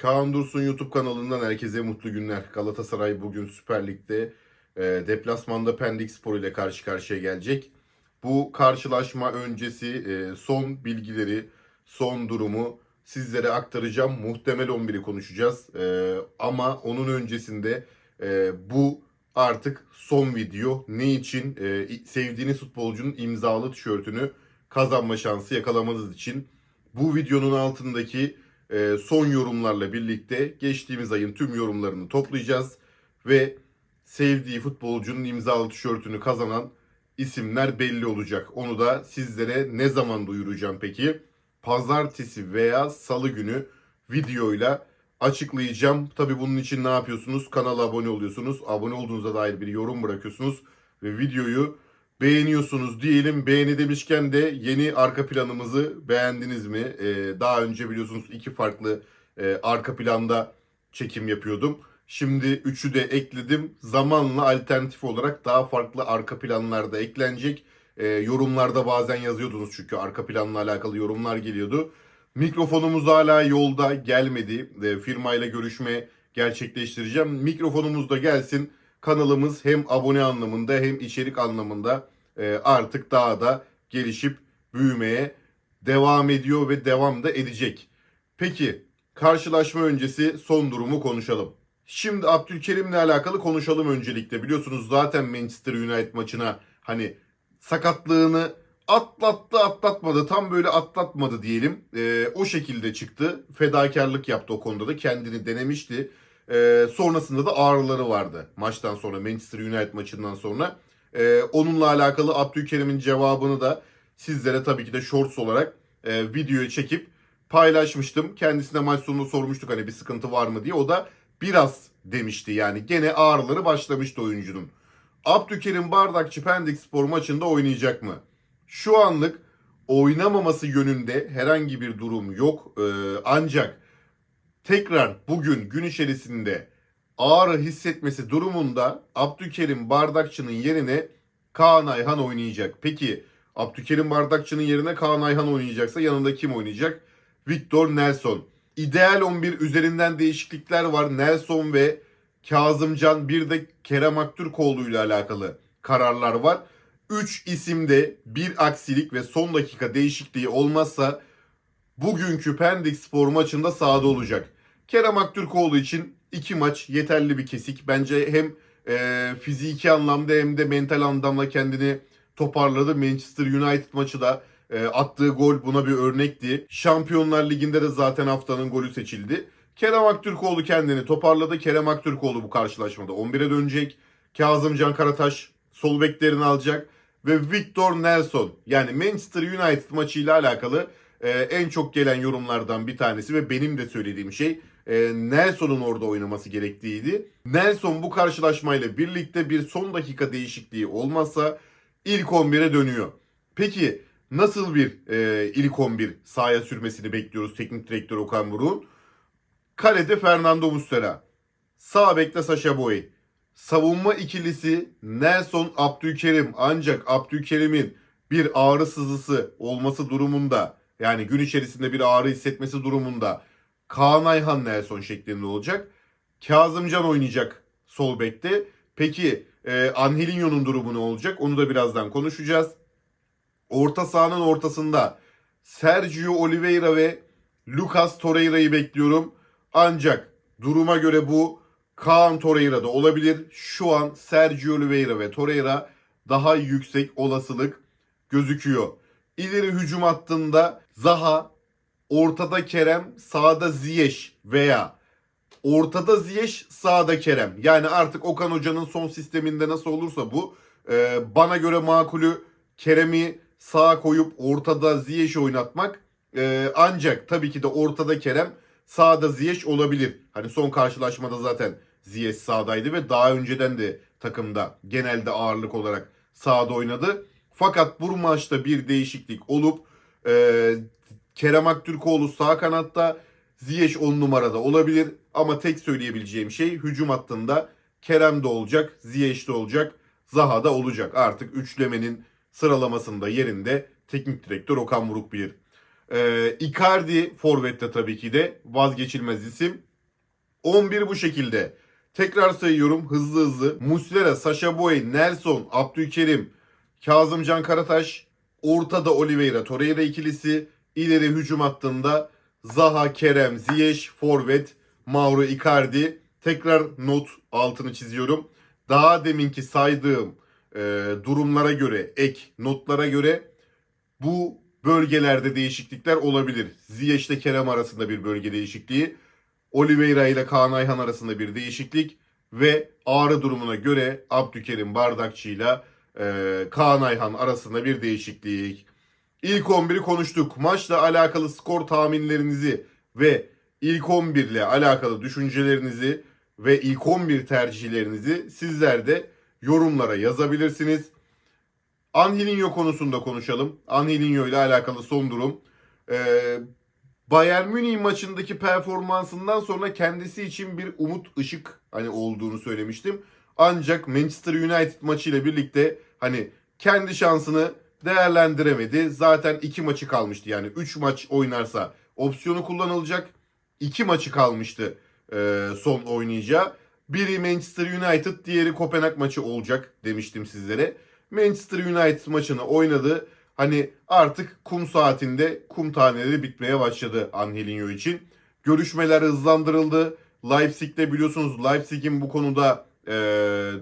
Kaan Dursun YouTube kanalından herkese mutlu günler. Galatasaray bugün Süper Lig'de e, deplasmanda Pendik Spor ile karşı karşıya gelecek. Bu karşılaşma öncesi e, son bilgileri, son durumu sizlere aktaracağım. Muhtemel 11'i konuşacağız. E, ama onun öncesinde e, bu artık son video. Ne için? E, sevdiğiniz futbolcunun imzalı tişörtünü kazanma şansı yakalamanız için. Bu videonun altındaki e, son yorumlarla birlikte geçtiğimiz ayın tüm yorumlarını toplayacağız ve sevdiği futbolcunun imzalı tişörtünü kazanan isimler belli olacak. Onu da sizlere ne zaman duyuracağım peki? Pazartesi veya salı günü videoyla açıklayacağım. Tabi bunun için ne yapıyorsunuz? Kanala abone oluyorsunuz. Abone olduğunuza dair bir yorum bırakıyorsunuz ve videoyu beğeniyorsunuz diyelim. Beğeni demişken de yeni arka planımızı beğendiniz mi? Ee, daha önce biliyorsunuz iki farklı e, arka planda çekim yapıyordum. Şimdi üçü de ekledim. Zamanla alternatif olarak daha farklı arka planlarda eklenecek. Ee, yorumlarda bazen yazıyordunuz çünkü arka planla alakalı yorumlar geliyordu. Mikrofonumuz hala yolda gelmedi. E, firmayla görüşme gerçekleştireceğim. Mikrofonumuz da gelsin kanalımız hem abone anlamında hem içerik anlamında e, artık daha da gelişip büyümeye devam ediyor ve devam da edecek. Peki karşılaşma öncesi son durumu konuşalım. Şimdi Abdülkerim'le alakalı konuşalım öncelikle. Biliyorsunuz zaten Manchester United maçına hani sakatlığını atlattı atlatmadı tam böyle atlatmadı diyelim. E, o şekilde çıktı. Fedakarlık yaptı o konuda da kendini denemişti. E, sonrasında da ağrıları vardı maçtan sonra Manchester United maçından sonra. E, onunla alakalı Abdülkerim'in cevabını da sizlere tabii ki de shorts olarak e, videoya çekip paylaşmıştım. Kendisine maç sonunda sormuştuk hani bir sıkıntı var mı diye. O da biraz demişti yani gene ağrıları başlamıştı oyuncunun. Abdülkerim Bardakçı Pendik Spor maçında oynayacak mı? Şu anlık oynamaması yönünde herhangi bir durum yok. Ee, ancak tekrar bugün gün içerisinde ağrı hissetmesi durumunda Abdülkerim Bardakçı'nın yerine Kaan Ayhan oynayacak. Peki Abdülkerim Bardakçı'nın yerine Kaan Ayhan oynayacaksa yanında kim oynayacak? Victor Nelson. İdeal 11 üzerinden değişiklikler var. Nelson ve Kazımcan bir de Kerem Aktürkoğlu ile alakalı kararlar var. 3 isimde bir aksilik ve son dakika değişikliği olmazsa bugünkü Pendik Spor maçında sahada olacak. Kerem Aktürkoğlu için iki maç yeterli bir kesik. Bence hem e, fiziki anlamda hem de mental anlamda kendini toparladı. Manchester United maçı da e, attığı gol buna bir örnekti. Şampiyonlar Ligi'nde de zaten haftanın golü seçildi. Kerem Aktürkoğlu kendini toparladı. Kerem Aktürkoğlu bu karşılaşmada 11'e dönecek. Kazımcan Karataş sol beklerini alacak. Ve Victor Nelson yani Manchester United maçıyla alakalı e, en çok gelen yorumlardan bir tanesi ve benim de söylediğim şey e, Nelson'un orada oynaması gerektiğiydi. Nelson bu karşılaşmayla birlikte bir son dakika değişikliği olmazsa ilk 11'e dönüyor. Peki nasıl bir e, ilk 11 sahaya sürmesini bekliyoruz teknik direktör Okan Buruk'un? Kalede Fernando Muslera. Sağ bekte Sasha Boy. Savunma ikilisi Nelson Abdülkerim ancak Abdülkerim'in bir ağrı sızısı olması durumunda yani gün içerisinde bir ağrı hissetmesi durumunda Kaan Ayhan Nelson şeklinde olacak. Kazımcan oynayacak sol bekte. Peki e, Angelinho'nun durumu ne olacak? Onu da birazdan konuşacağız. Orta sahanın ortasında Sergio Oliveira ve Lucas Torreira'yı bekliyorum. Ancak duruma göre bu Kaan Torreira da olabilir. Şu an Sergio Oliveira ve Torreira daha yüksek olasılık gözüküyor. İleri hücum hattında Zaha, ortada Kerem, sağda Ziyech veya ortada Ziyech, sağda Kerem. Yani artık Okan Hoca'nın son sisteminde nasıl olursa bu e, bana göre makulü Kerem'i sağa koyup ortada Ziyech'i oynatmak. E, ancak tabii ki de ortada Kerem, sağda Ziyech olabilir. Hani son karşılaşmada zaten Ziyech sağdaydı ve daha önceden de takımda genelde ağırlık olarak sağda oynadı. Fakat bu maçta bir değişiklik olup e, Kerem Aktürkoğlu sağ kanatta Ziyech 10 numarada olabilir. Ama tek söyleyebileceğim şey hücum hattında Kerem de olacak, Ziyech de olacak, Zaha da olacak. Artık üçlemenin sıralamasında yerinde teknik direktör Okan Buruk bilir. Ee, Icardi forvette tabii ki de vazgeçilmez isim. 11 bu şekilde. Tekrar sayıyorum hızlı hızlı. Muslera, Sasha Boy, Nelson, Abdülkerim, Kazımcan Karataş, ortada Oliveira, Torreira ikilisi, ileri hücum hattında Zaha, Kerem, Ziyech, Forvet, Mauro Icardi. Tekrar not altını çiziyorum. Daha deminki saydığım e, durumlara göre, ek notlara göre bu bölgelerde değişiklikler olabilir. Ziyech ile Kerem arasında bir bölge değişikliği. Oliveira ile Kaan Ayhan arasında bir değişiklik ve ağrı durumuna göre Abdülkerim Bardakçı ile e, Kaan Ayhan arasında bir değişiklik. İlk 11'i konuştuk. Maçla alakalı skor tahminlerinizi ve ilk 11 ile alakalı düşüncelerinizi ve ilk 11 tercihlerinizi sizler de yorumlara yazabilirsiniz. Angelinho konusunda konuşalım. Angelinho ile alakalı son durum. Ee, Bayern Münih maçındaki performansından sonra kendisi için bir umut ışık hani olduğunu söylemiştim. Ancak Manchester United maçıyla birlikte hani kendi şansını değerlendiremedi. Zaten iki maçı kalmıştı yani 3 maç oynarsa opsiyonu kullanılacak. 2 maçı kalmıştı e, son oynayacağı. Biri Manchester United, diğeri Kopenhag maçı olacak demiştim sizlere. Manchester United maçını oynadı. Hani artık kum saatinde kum taneleri bitmeye başladı Angelinho için. Görüşmeler hızlandırıldı. Leipzig'te biliyorsunuz Leipzig'in bu konuda e,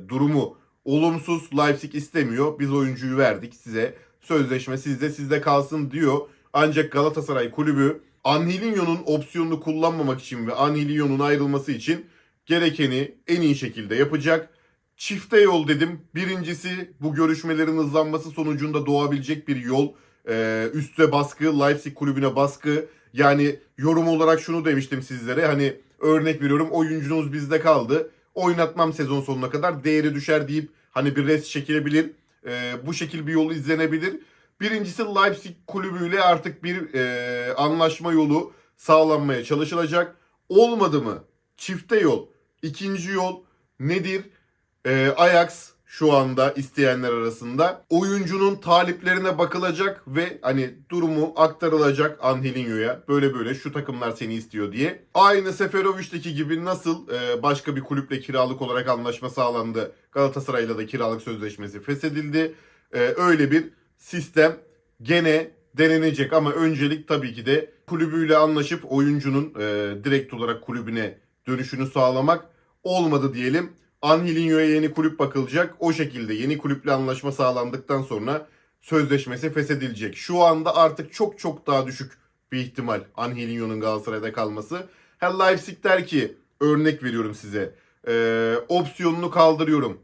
durumu olumsuz. Leipzig istemiyor. Biz oyuncuyu verdik size. Sözleşme sizde sizde kalsın diyor. Ancak Galatasaray kulübü Angelinho'nun opsiyonunu kullanmamak için ve Angelinho'nun ayrılması için gerekeni en iyi şekilde yapacak. Çifte yol dedim. Birincisi bu görüşmelerin hızlanması sonucunda doğabilecek bir yol. Ee, üste baskı, Leipzig kulübüne baskı. Yani yorum olarak şunu demiştim sizlere. Hani örnek veriyorum oyuncunuz bizde kaldı. Oynatmam sezon sonuna kadar değeri düşer deyip hani bir res çekilebilir. Ee, bu şekil bir yol izlenebilir. Birincisi Leipzig kulübüyle artık bir e, anlaşma yolu sağlanmaya çalışılacak. Olmadı mı? Çifte yol. İkinci yol nedir? Ee, Ajax şu anda isteyenler arasında oyuncunun taliplerine bakılacak ve hani durumu aktarılacak Angelinho'ya. Böyle böyle şu takımlar seni istiyor diye. Aynı Seferovic'teki gibi nasıl e, başka bir kulüple kiralık olarak anlaşma sağlandı. Galatasaray'la da kiralık sözleşmesi feshedildi. E, öyle bir sistem gene denenecek ama öncelik tabii ki de kulübüyle anlaşıp oyuncunun e, direkt olarak kulübüne dönüşünü sağlamak olmadı diyelim. Angelinho'ya yeni kulüp bakılacak. O şekilde yeni kulüple anlaşma sağlandıktan sonra sözleşmesi feshedilecek. Şu anda artık çok çok daha düşük bir ihtimal Angelinho'nun Galatasaray'da kalması. Ha Leipzig der ki örnek veriyorum size. E, opsiyonunu kaldırıyorum.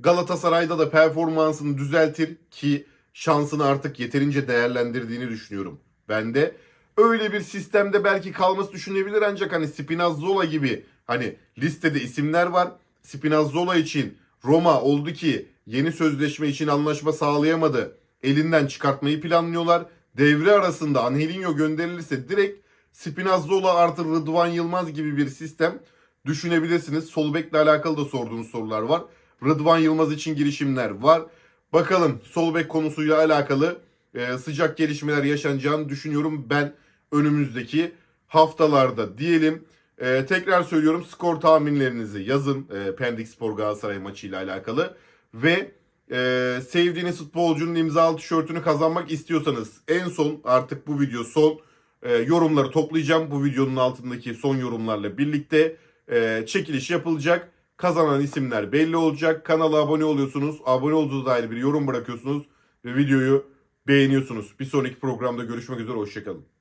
Galatasaray'da da performansını düzeltir ki şansını artık yeterince değerlendirdiğini düşünüyorum. Ben de öyle bir sistemde belki kalması düşünebilir ancak hani Spinazzola gibi hani listede isimler var. Spinazzola için Roma oldu ki yeni sözleşme için anlaşma sağlayamadı. Elinden çıkartmayı planlıyorlar. Devre arasında Angelinho gönderilirse direkt Spinazzola artı Rıdvan Yılmaz gibi bir sistem düşünebilirsiniz. Sol bekle alakalı da sorduğunuz sorular var. Rıdvan Yılmaz için girişimler var. Bakalım sol bek konusuyla alakalı e, sıcak gelişmeler yaşanacağını düşünüyorum ben önümüzdeki haftalarda diyelim. E, tekrar söylüyorum skor tahminlerinizi yazın e, Pendik Spor Galatasaray maçıyla alakalı ve e, sevdiğiniz futbolcunun imzalı tişörtünü kazanmak istiyorsanız en son artık bu video son e, yorumları toplayacağım. Bu videonun altındaki son yorumlarla birlikte e, çekiliş yapılacak. Kazanan isimler belli olacak. Kanala abone oluyorsunuz. Abone olduğunuz dair bir yorum bırakıyorsunuz ve videoyu beğeniyorsunuz. Bir sonraki programda görüşmek üzere. Hoşçakalın.